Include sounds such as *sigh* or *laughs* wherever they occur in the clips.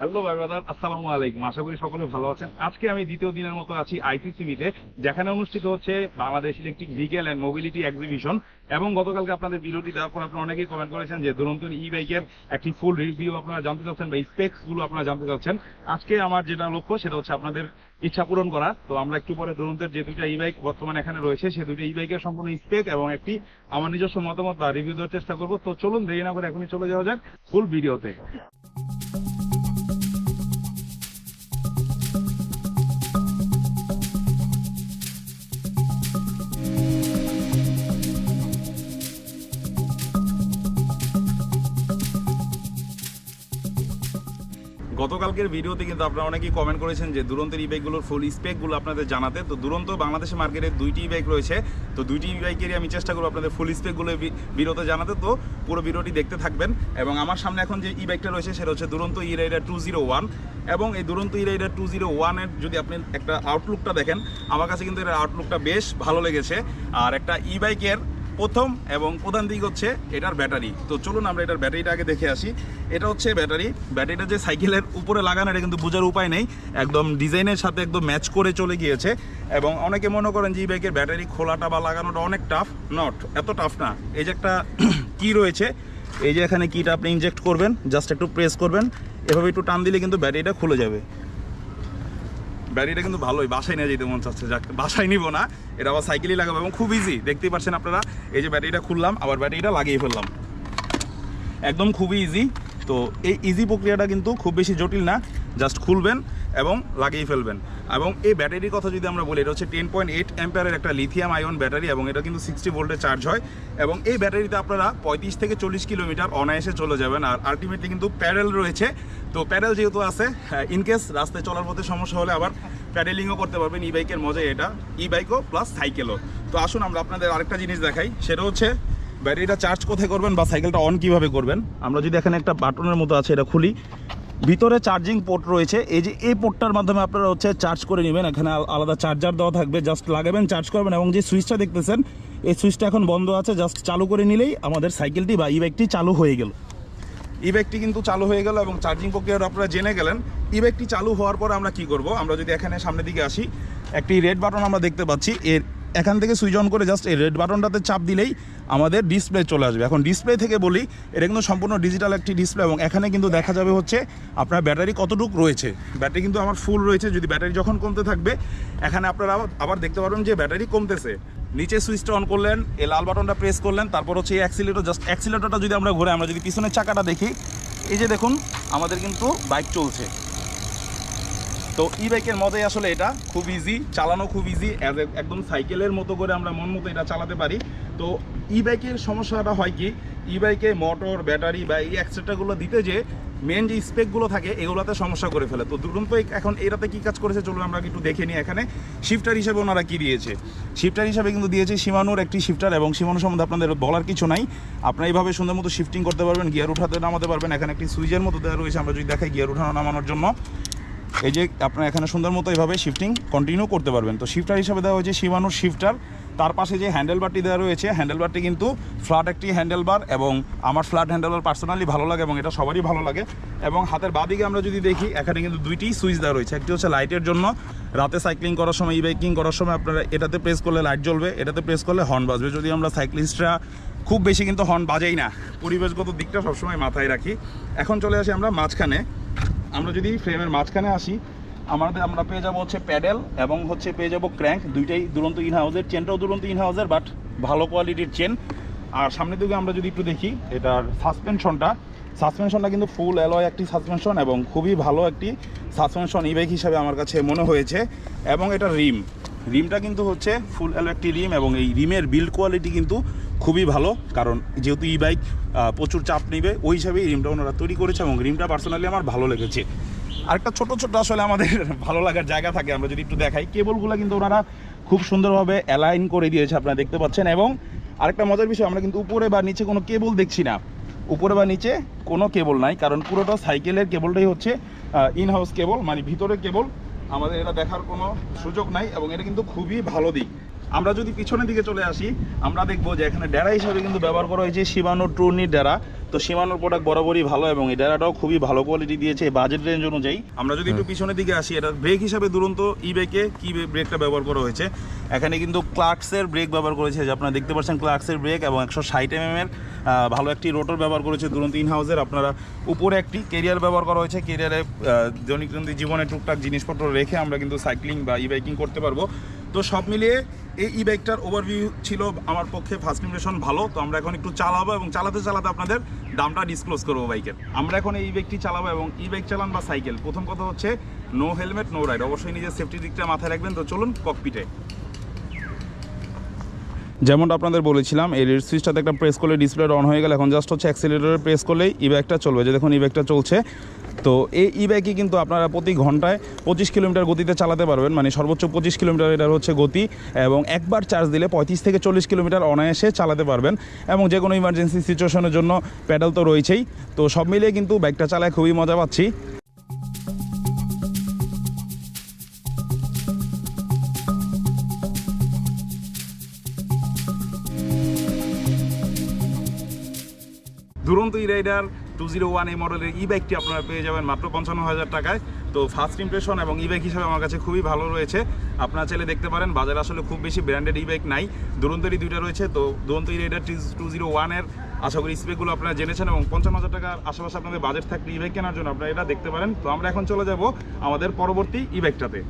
Hello ভাই brother আসসালামু আলাইকুম আশা করি সকলে ভালো আছেন। আজকে আমি দ্বিতীয় দিনের মতো আছি আইসিসিবিতে যেখানে অনুষ্ঠিত হচ্ছে Bangladesh electric vehicle and mobility exhibition এবং গতকালকে আপনাদের ভিডিওটি দেওয়ার পর আপনারা অনেকেই কমেন্ট করেছেন যে দুরন্ত ই বাইকের একটি ফুল রিভিউ আপনারা জানতে চাচ্ছেন বা স্পেক্সগুলো আপনারা জানতে চাচ্ছেন। আজকে আমার যেটা লক্ষ্য, সেটা হচ্ছে আপনাদের ইচ্ছা পূরণ করা। তো আমরা একটু পরে দুরন্তের যে দুইটা ই বাইক বর্তমানে এখানে রয়েছে, সে দুইটা ই বাইকের সম্পূর্ণ স্পেক এবং একটি আমার নিজস্ব মতামত বা রিভিউ দেওয়ার চেষ্টা করব। তো চলুন দেরি না করে এখনই চলে যাওয়া যাক ফুল ভিডিওতে গতকালকের ভিডিওতে কিন্তু আপনারা অনেকেই কমেন্ট করেছেন যে দুরন্তের ই বাইকগুলোর ফুল স্পেকগুলো আপনাদের জানাতে। তো দুরন্ত বাংলাদেশের মার্কেটে দুইটি বাইক রয়েছে। তো দুইটি বাইকেরই আমি চেষ্টা করব আপনাদের ফুল স্পেকগুলো ভিডিওতে জানাতে। তো পুরো ভিডিওটি দেখতে থাকবেন। এবং আমার সামনে এখন যে ই বাইকটা রয়েছে, সেটা হচ্ছে Duranta e rider two zero one এবং এই দুরন্ত ই রাইডার টু জিরো ওয়ানের যদি আপনি একটা আউটলুকটা দেখেন, আমার কাছে কিন্তু এর আউটলুকটা বেশ ভালো লেগেছে। আর একটা ই বাইকের প্রথম এবং প্রধান দিক হচ্ছে এটার ব্যাটারি। তো চলুন আমরা এটার ব্যাটারিটা আগে দেখে আসি। এটা হচ্ছে ব্যাটারি। ব্যাটারিটা যে সাইকেলের উপরে লাগানো, এটা কিন্তু বোঝার উপায় নেই। একদম ডিজাইনের সাথে একদম ম্যাচ করে চলে গিয়েছে। এবং অনেকে মনে করেন যে বাইকের ব্যাটারি খোলাটা বা লাগানোটা অনেক টাফ নট এত টাফ না। এই যে একটা *clears throat* কি রয়েছে, এই যে এখানে কিটা আপনি ইনজেক্ট করবেন জাস্ট একটু প্রেস করবেন। এভাবে একটু টান দিলে কিন্তু ব্যাটারিটা খুলে যাবে। ব্যাটারিটা কিন্তু ভালোই, বাসায় নিয়ে যেতে মন চাচ্ছে। যাক, বাসায় নিবো না, এটা আবার সাইকেলই লাগাবো এবং খুব ইজি দেখতেই পাচ্ছেন আপনারা, এই যে ব্যাটারিটা খুললাম, আবার ব্যাটারিটা লাগিয়ে ফেললাম। একদম খুবই ইজি তো এই ইজি প্রক্রিয়াটা কিন্তু খুব বেশি জটিল না জাস্ট খুলবেন এবং লাগিয়ে ফেলবেন। এবং এই ব্যাটারির কথা যদি আমরা বলি, এটা হচ্ছে টেন পয়েন্ট এইট অ্যাম্পিয়ারের একটা লিথিয়াম আয়ন ব্যাটারি এবং এটা কিন্তু সিক্সটি ভোল্টে চার্জ হয় এবং এই ব্যাটারিতে আপনারা পঁয়ত্রিশ থেকে চল্লিশ কিলোমিটার অনায়াসে চলে যাবেন আর আলটিমেটলি কিন্তু প্যাডেল রয়েছে। তো প্যাডেল যেহেতু আছে ইনকেস রাস্তায় চলার পথে সমস্যা হলে আবার প্যাডেলিংও করতে পারবেন। ই বাইকের মজা এটা ই বাইকও প্লাস সাইকেলও তো আসুন আমরা আপনাদের আরেকটা জিনিস দেখাই, সেটা হচ্ছে ব্যাটারিটা চার্জ কোথায় করবেন বা সাইকেলটা অন কীভাবে করবেন? আমরা যদি এখানে একটা বাটনের মতো আছে, এটা খুলি। ভিতরে চার্জিং পোর্ট রয়েছে। এই যে এই পোর্টটার মাধ্যমে আপনারা হচ্ছে চার্জ করে নেবেন। এখানে আলাদা চার্জার দেওয়া থাকবে। জাস্ট লাগাবেন চার্জ করবেন এবং যে সুইচটা দেখতেছেন, এই সুইচটা এখন বন্ধ আছে। জাস্ট চালু করে নিলেই আমাদের সাইকেলটি বা ই বাইকটি চালু হয়ে গেল। ই বাইকটি কিন্তু চালু হয়ে গেল এবং চার্জিং প্রক্রিয়াটা আপনারা জেনে গেলেন। ই বাইকটি চালু হওয়ার পর আমরা কি করব? আমরা যদি এখানে সামনের দিকে আসি, একটি রেড বাটন আমরা দেখতে পাচ্ছি। এর এখান থেকে সুইচ অন করে জাস্ট এই রেড বাটনটাতে চাপ দিলেই আমাদের ডিসপ্লে চলে আসবে। এখন ডিসপ্লে থেকে বলি, এটা কিন্তু সম্পূর্ণ ডিজিটাল একটি ডিসপ্লে এবং এখানে কিন্তু দেখা যাবে হচ্ছে আপনার ব্যাটারি কতটুকু রয়েছে। ব্যাটারি কিন্তু আমার ফুল রয়েছে, যদি ব্যাটারি যখন কমতে থাকবে, এখানে আপনারা আবার- দেখতে পারবেন যে ব্যাটারি কমতেছে। নিচে সুইচটা অন করলেন, এই লাল বাটনটা প্রেস করলেন, তারপর হচ্ছে এই অ্যাক্সিলেটর জাস্ট অ্যাক্সিলেটরটা যদি আমরা ঘুরে আমরা যদি পিছনের চাকাটা দেখি, এই যে দেখুন, আমাদের কিন্তু বাইক চলছে। তো ই বাইকের মজাই আসলে এটা। খুব ইজি চালানো খুব ইজি একদম সাইকেলের মতো করে আমরা মন মতো এটা চালাতে পারি। তো ই বাইকের সমস্যাটা হয় কি ই বাইকে মোটর ব্যাটারি বা এই অ্যাক্সেটারগুলো দিতে যে মেন যে স্পেকগুলো থাকে, এগুলোতে সমস্যা করে ফেলে। তো দুরন্ত এখন এটাতে কি কাজ করেছে, চলুন আমরা একটু দেখে নিই এখানে। শিফটার হিসেবে ওনারা কী দিয়েছে? শিফটার হিসেবে কিন্তু দিয়েছে সীমানুর একটি শিফটার এবং সীমানু সম্বন্ধে আপনাদের বলার কিছু নাই। আপনারা এইভাবে সুন্দর মতো শিফটিং করতে পারবেন গিয়ার উঠাতে নামাতে পারবেন। এখানে একটি সুইচের মতো দেওয়া রয়েছে, আমরা যদি দেখাই গিয়ার উঠানো নামানোর জন্য। এই যে আপনার এখানে সুন্দর মতো এইভাবে শিফটিং কন্টিনিউ করতে পারবেন। তো শিফটার হিসাবে দেওয়া হয়েছে শিবানুর শিফটার তার পাশে যে হ্যান্ডেলবারটি দেওয়া রয়েছে হ্যান্ডেলবারটি কিন্তু ফ্ল্যাট একটি হ্যান্ডেলবার এবং আমার ফ্ল্যাট হ্যান্ডেলবার পার্সোনালি ভালো লাগে এবং এটা সবারই ভালো লাগে। এবং হাতের বাদিকে আমরা যদি দেখি, এখানে কিন্তু দুইটি সুইচ দেওয়া রয়েছে। একটি হচ্ছে লাইটের জন্য। রাতে সাইক্লিং করার সময় ই বাইকিং করার সময় আপনারা এটাতে প্রেস করলে লাইট জ্বলবে, এটাতে প্রেস করলে হর্ন বাজবে। যদি আমরা সাইক্লিস্টরা খুব বেশি কিন্তু হর্ন বাজেই না, পরিবেশগত দিকটা সবসময় মাথায় রাখি। এখন চলে আসি আমরা মাঝখানে। আমরা যদি ফ্রেমের মাঝখানে আসি, আমাদের আমরা পেয়ে যাব হচ্ছে প্যাডেল এবং হচ্ছে পেয়ে যাব ক্র্যাঙ্ক। দুইটাই দুরন্ত ইন হাউসের চেনটাও দুরন্ত ইন হাউসের বাট ভালো কোয়ালিটির চেন। আর সামনের দিকে আমরা যদি একটু দেখি, এটার সাসপেনশনটা সাসপেনশনটা কিন্তু ফুল অ্যালয় একটি সাসপেনশন এবং খুবই ভালো একটি সাসপেনশন ই বাইক হিসাবে আমার কাছে মনে হয়েছে। এবং এটা রিম। রিমটা কিন্তু হচ্ছে ফুল অ্যালো একটি রিম এবং এই রিমের বিল্ড কোয়ালিটি কিন্তু খুবই ভালো, কারণ যেহেতু ই বাইক প্রচুর চাপ নেবে, ওই হিসাবেই রিমটা ওনারা তৈরি করেছে এবং রিমটা পার্সোনালি আমার ভালো লেগেছে। আরেকটা ছোট ছোট আসলে আমাদের *laughs* ভালো লাগার জায়গা থাকে, আমরা যদি একটু দেখাই, কেবলগুলো কিন্তু ওনারা খুব সুন্দরভাবে অ্যালাইন করে দিয়েছে, আপনারা দেখতে পাচ্ছেন, এবং আরেকটা মজার বিষয়, আমরা কিন্তু উপরে বা নিচে কোনো কেবল দেখছি না। উপরে বা নিচে কোনো কেবল নাই, কারণ পুরোটা সাইকেলের কেবলটাই হচ্ছে ইন হাউস কেবল মানে ভিতরে কেবল আমাদের এটা দেখার কোনো সুযোগ নাই, এবং এটা কিন্তু খুবই ভালো দিক। আমরা যদি পিছনের দিকে চলে আসি আমরা দেখব যে এখানে ডেরা হিসাবে কিন্তু ব্যবহার করা হয়েছে শিবানো ট্রুনির ডেরা। তো সীমানোর প্রোডাক্ট বরাবরই ভালো এবং এই ডেরাটাও খুবই ভালো কোয়ালিটি দিয়েছে বাজেট রেঞ্জ অনুযায়ী। আমরা যদি একটু পিছনের দিকে আসি এটা ব্রেক হিসাবে দুরন্ত ই ব্রেকে কি ব্রেকটা ব্যবহার করা হয়েছে? এখানে কিন্তু ক্লার্কসের ব্রেক ব্যবহার করেছে যে আপনারা দেখতে পাচ্ছেন ক্লার্কসের ব্রেক এবং একশো ষাট এম এর ভালো একটি রোটর ব্যবহার করেছে দুরন্ত ইন হাউসের আপনারা উপরে একটি কেরিয়ার ব্যবহার করা হয়েছে। কেরিয়ারে দৈনন্দিন জীবনে টুকটাক জিনিসপত্র রেখে আমরা কিন্তু সাইক্লিং বা ই বাইকিং করতে পারব। তো সব মিলিয়ে এই ই বাইকটার ওভারভিউ ছিল আমার পক্ষে ফার্স্ট ইমপ্রেশন ভালো। তো আমরা এখন একটু চালাবো এবং চালাতে চালাতে আপনাদের দামটা ডিসক্লোজ করব বাইকের আমরা এখন এই বাইকটি চালাবো এবং ই বাইক চালান বা সাইকেল প্রথম কথা হচ্ছে নো হেলমেট নো রাইড অবশ্যই নিজের সেফটির দিকটা মাথায় রাখবেন। তো চলুন ককপিটে যেমনটা আপনাদের বলেছিলাম, এই রেড সুইচটাতে একটা প্রেস করলে ডিসপ্লে অন হয়ে গেলে। এখন জাস্ট হচ্ছে অ্যাক্সিলেটরে প্রেস করলেই ই ব্যাগটা চলবে। যে দেখুন ই ব্যাগটা চলছে। তো এই ই ব্যাগই কিন্তু আপনারা প্রতি ঘন্টায় পঁচিশ কিলোমিটার গতিতে চালাতে পারবেন। মানে সর্বোচ্চ পঁচিশ কিলোমিটার এটার হচ্ছে গতি এবং একবার চার্জ দিলে পঁয়ত্রিশ থেকে চল্লিশ কিলোমিটার অনায়াসে চালাতে পারবেন এবং যে কোনো ইমার্জেন্সি সিচুয়েশনের জন্য প্যাডেল তো রয়েছেই। তো সব মিলিয়ে কিন্তু বাইকটা চালায় খুবই মজা পাচ্ছি। Duranta e rider two zero one এই মডেলের ই বাইকটি আপনারা পেয়ে যাবেন মাত্র পঞ্চান্ন হাজার টাকায়। তো ফার্স্ট ইমপ্রেশন এবং ই বাইক হিসাবে আমার কাছে খুবই ভালো রয়েছে। আপনারা চাইলে দেখতে পারেন, বাজারে আসলে খুব বেশি ব্র্যান্ডেড ই বাইক নাই। দুরন্তেরই দুইটা রয়েছে, তো দুরন্ত ই রাইডার টু জিরো ওয়ানের আশা করি স্পেকগুলো আপনারা জেনেছেন এবং পঞ্চান্ন হাজার টাকার আশেপাশে আপনাদের বাজেট থাকলে ই বাইক কেনার জন্য আপনারা এটা দেখতে পারেন। তো আমরা এখন চলে যাব আমাদের পরবর্তী ই বাইকটাতে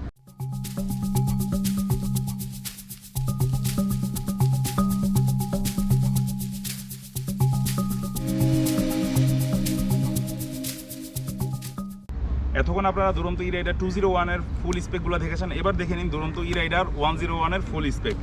এতক্ষণ আপনারা দুরন্ত ই রাইডার টু জিরো ওয়ানের ফুল স্পেকগুলো দেখেছেন। এবার দেখে নিন দুরন্ত ই রাইডার ওয়ান জিরো ওয়ানের ফুল স্পেক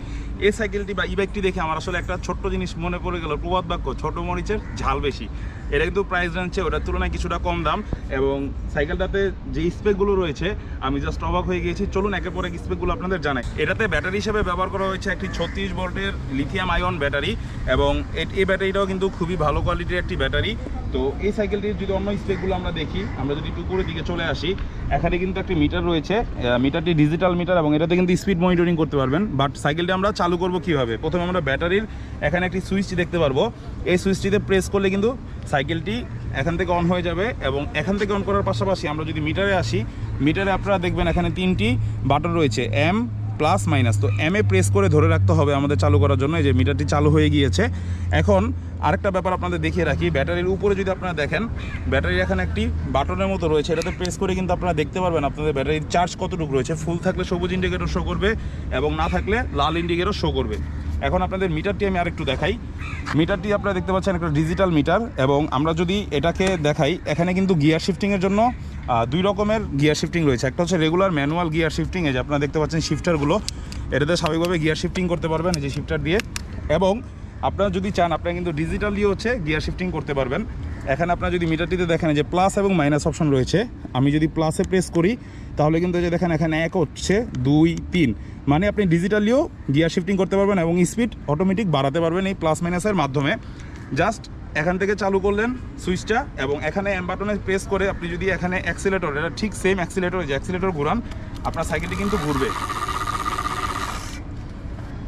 এই সাইকেলটি বা ই বাইকটি দেখে আমার আসলে একটা ছোট্ট জিনিস মনে পড়ে গেল। প্রবাদ বাক্য, ছোট মরিচের ঝাল বেশি। এটা কিন্তু প্রাইস জানছে ওটার তুলনায় কিছুটা কম দাম এবং সাইকেলটাতে যে স্পেকগুলো রয়েছে, আমি জাস্ট অবাক হয়ে গিয়েছি। চলুন একের পর এক স্পেকগুলো আপনাদের জানাই। এটাতে ব্যাটারি হিসেবে ব্যবহার করা হয়েছে একটি ছত্রিশ ভোল্টের লিথিয়াম আয়ন ব্যাটারি এবং এই ব্যাটারিটাও কিন্তু খুবই ভালো কোয়ালিটির একটি ব্যাটারি। তো এই সাইকেলটির যদি অন্য স্পেকগুলো আমরা দেখি, আমরা যদি উপরের দিকে চলে আসি এখানে কিন্তু একটি মিটার রয়েছে। মিটারটি ডিজিটাল মিটার এবং এটাতে কিন্তু স্পিড মনিটরিং করতে পারবেন। বাট সাইকেলটি আমরা চালু করব কীভাবে? প্রথমে আমরা ব্যাটারির এখানে একটি সুইচটি দেখতে পারব। এই সুইচটিতে প্রেস করলে কিন্তু সাইকেলটি এখান থেকে অন হয়ে যাবে এবং এখান থেকে অন করার পাশাপাশি আমরা যদি মিটারে আসি মিটারে আপনারা দেখবেন এখানে তিনটি বাটন রয়েছে। এম প্লাস মাইনাস তো এম এ প্রেস করে ধরে রাখতে হবে আমাদের চালু করার জন্য, এই যে মিটারটি চালু হয়ে গিয়েছে। এখন আরেকটা ব্যাপার আপনাদের দেখিয়ে রাখি, ব্যাটারির উপরে যদি আপনারা দেখেন, ব্যাটারির এখানে একটি বাটনের মতো রয়েছে, এটাতে প্রেস করে কিন্তু আপনারা দেখতে পারবেন আপনাদের ব্যাটারির চার্জ কতটুকু রয়েছে। ফুল থাকলে সবুজ ইন্ডিকেটর শো করবে এবং না থাকলে লাল ইন্ডিকেটর শো করবে। এখন আপনাদের মিটারটি আমি আরেকটু দেখাই। মিটারটি আপনারা দেখতে পাচ্ছেন একটা ডিজিটাল মিটার এবং আমরা যদি এটাকে দেখাই, এখানে কিন্তু গিয়ার শিফটিংয়ের জন্য দুই রকমের গিয়ার শিফটিং রয়েছে। একটা হচ্ছে রেগুলার ম্যানুয়াল গিয়ার শিফটিং এই যে আপনারা দেখতে পাচ্ছেন শিফটারগুলো এটাতে স্বাভাবিকভাবে গিয়ার শিফটিং করতে পারবেন, এই যে শিফটার দিয়ে। এবং আপনারা যদি চান, আপনারা কিন্তু ডিজিটালি হচ্ছে গিয়ার শিফটিং করতে পারবেন। এখানে আপনারা যদি মিটারটিতে দেখেন যে প্লাস এবং মাইনাস অপশন রয়েছে। আমি যদি প্লাসে প্রেস করি, তাহলে কিন্তু যে দেখেন, এখানে এক হচ্ছে দুই, তিন। মানে আপনি ডিজিটালিও গিয়ার শিফটিং করতে পারবেন এবং স্পিড অটোমেটিক বাড়াতে পারবেন এই প্লাস মাইনাসের মাধ্যমে। জাস্ট এখান থেকে চালু করলেন সুইচটা এবং এখানে এম বাটনে প্রেস করে আপনি যদি এখানে অ্যাক্সিলেটর এটা ঠিক সেম অ্যাক্সিলেটর যে অ্যাক্সিলেটর ঘুরান, আপনার সাইকেলটি কিন্তু ঘুরবে।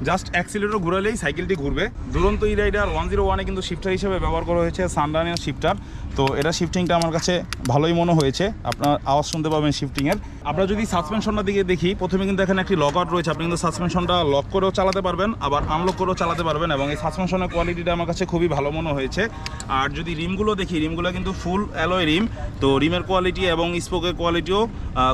জাস্ট অ্যাক্সিলেটর ঘুরালেই সাইকেলটি ঘুরবে। দুরন্ত ই রাইডার ওয়ান জিরো ওয়ানে কিন্তু শিফটার হিসেবে ব্যবহার করা হয়েছে সানরানের শিফটার তো এটা শিফটিংটা আমার কাছে ভালোই মনে হয়েছে। আপনার আওয়াজ শুনতে পাবেন শিফটিংয়ের আমরা যদি সাসপেনশনটার দিকে দেখি, প্রথমে কিন্তু এখানে একটি লক আউট রয়েছে। আপনি কিন্তু সাসপেনশনটা লক করেও চালাতে পারবেন, আবার আনলক করেও চালাতে পারবেন এবং এই সাসপেনশনের কোয়ালিটিটা আমার কাছে খুবই ভালো মনে হয়েছে। আর যদি রিমগুলো দেখি, রিমগুলো কিন্তু ফুল অ্যালয় রিম তো রিমের কোয়ালিটি এবং স্পোকের কোয়ালিটিও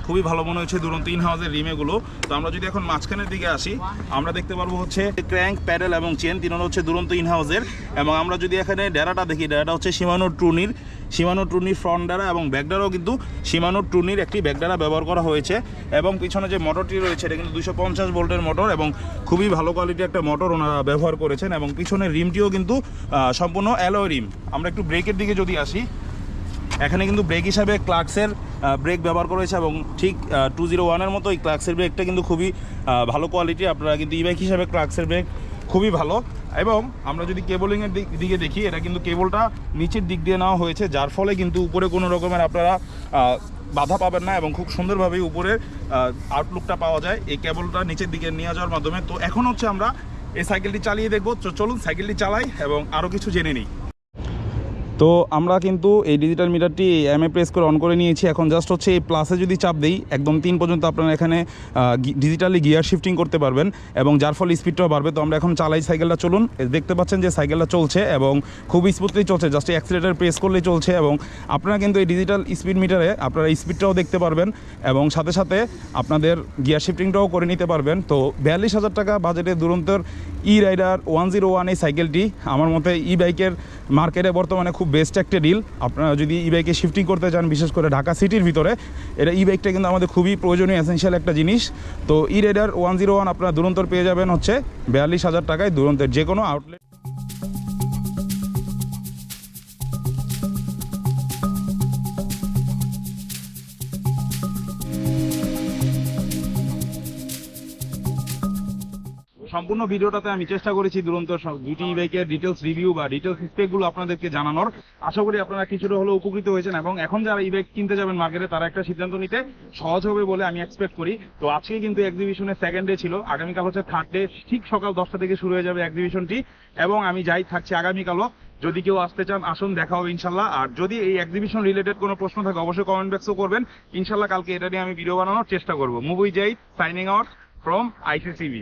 খুবই ভালো মনে হয়েছে দুরন্ত ইন হাউসের রিমেগুলো তো আমরা যদি এখন মাঝখানের দিকে আসি, আমরা দেখতে পারব হচ্ছে ক্র্যাঙ্ক প্যাডেল এবং চেন তিনটা হচ্ছে দুরন্ত ইন হাউসের এবং আমরা যদি এখানে ডেরাটা দেখি ডেরাটা হচ্ছে সীমানো ট্রুনির সীমানো ট্রুনির ফ্রন্ট ডারা এবং ব্যাকডারাও কিন্তু সীমানো ট্রুনির একটি ব্যাকডারা ব্যবহার করা হয়েছে। এবং পিছনে যে মোটরটি রয়েছে, এটা কিন্তু দুশো পঞ্চাশ ভোল্টের মোটর এবং খুবই ভালো কোয়ালিটির একটা মোটর ওনারা ব্যবহার করেছেন এবং পিছনের রিমটিও কিন্তু সম্পূর্ণ অ্যালয় রিম। আমরা একটু ব্রেকের দিকে যদি আসি, এখানে কিন্তু ব্রেক হিসাবে ক্লাক্সের ব্রেক ব্যবহার করেছে এবং ঠিক টু জিরো ওয়ানের মতো এই ক্লাক্সের ব্রেকটা কিন্তু খুবই ভালো কোয়ালিটি আপনারা কিন্তু ই বাইক হিসাবে ক্লাক্সের ব্রেক খুবই ভালো। এবং আমরা যদি কেবলিংয়ের দিক দিকে দেখি, এটা কিন্তু কেবলটা নিচের দিক দিয়ে নেওয়া হয়েছে, যার ফলে কিন্তু উপরে কোনো রকমের আপনারা বাধা পাবেন না এবং খুব সুন্দরভাবেই উপরে আউটলুকটা পাওয়া যায়। এই কেবলটা নিচের দিকে নিয়ে যাওয়ার মাধ্যমে। তো এখন হচ্ছে আমরা এই সাইকেলটি চালিয়ে দেখব। চলুন সাইকেলটি চালাই এবং আরও কিছু জেনে নিই। তো আমরা কিন্তু এই ডিজিটাল মিটারটি এম এ প্রেস করে অন করে নিয়েছি। এখন জাস্ট হচ্ছে এই প্লাসে যদি চাপ দিই, একদম তিন পর্যন্ত আপনারা এখানে ডিজিটালি গিয়ার শিফটিং করতে পারবেন এবং যার ফলে স্পিডটাও বাড়বে। তো আমরা এখন চালাই সাইকেলটা চলুন। দেখতে পাচ্ছেন যে সাইকেলটা চলছে এবং খুব স্মুথলি চলছে। জাস্ট অ্যাক্সিলেটার প্রেস করলেই চলছে এবং আপনারা কিন্তু এই ডিজিটাল স্পিড মিটারে আপনারা স্পিডটাও দেখতে পারবেন এবং সাথে সাথে আপনাদের গিয়ার শিফটিংটাও করে নিতে পারবেন। তো বিয়াল্লিশ হাজার টাকা বাজেটে দুরন্তর e rider one zero one এই সাইকেলটি আমার মতে ই বাইকের মার্কেটে বর্তমানে খুব বেস্ট একটা ডিল আপনারা যদি ই বাইকে শিফটিং করতে চান, বিশেষ করে ঢাকা সিটির ভিতরে, এটা ই বাইকটা কিন্তু আমাদের খুবই প্রয়োজনীয় এসেন্সিয়াল একটা জিনিস। তো e rider one zero one আপনারা দুরন্তর পেয়ে যাবেন হচ্ছে বিয়াল্লিশ হাজার টাকায় দুরন্তের যে কোনো আউটলেট সম্পূর্ণ ভিডিওটাতে আমি চেষ্টা করেছি দুরন্ত দুটি বাইকের ডিটেলস রিভিউ বা ডিটেলস স্পেকগুলো আপনাদেরকে জানানোর। আশা করি আপনারা কিছুটা হলেও উপকৃত হয়েছেন এবং এখন যারা ই বাইক কিনতে যাবেন মার্কেটে তারা একটা সিদ্ধান্ত নিতে সহজ হবে বলে আমি এক্সপেক্ট করি। তো আজকে কিন্তু এক্সিবিশনের সেকেন্ড ডে ছিল। আগামীকাল হচ্ছে থার্ড ডে ঠিক সকাল দশটা থেকে শুরু হয়ে যাবে এক্সিবিশনটি এবং আমি যাই থাকছি আগামীকালও। যদি কেউ আসতে চান, আসুন, দেখা হবে ইনশাল্লাহ। আর যদি এই এক্সিবিশন রিলেটেড কোনো প্রশ্ন থাকে, অবশ্যই কমেন্ট বক্সও করবেন। ইনশাল্লাহ কালকে এটা নিয়ে আমি ভিডিও বানানোর চেষ্টা করব। মুভি যাই সাইনিং আউট ফ্রম আইসিসিবি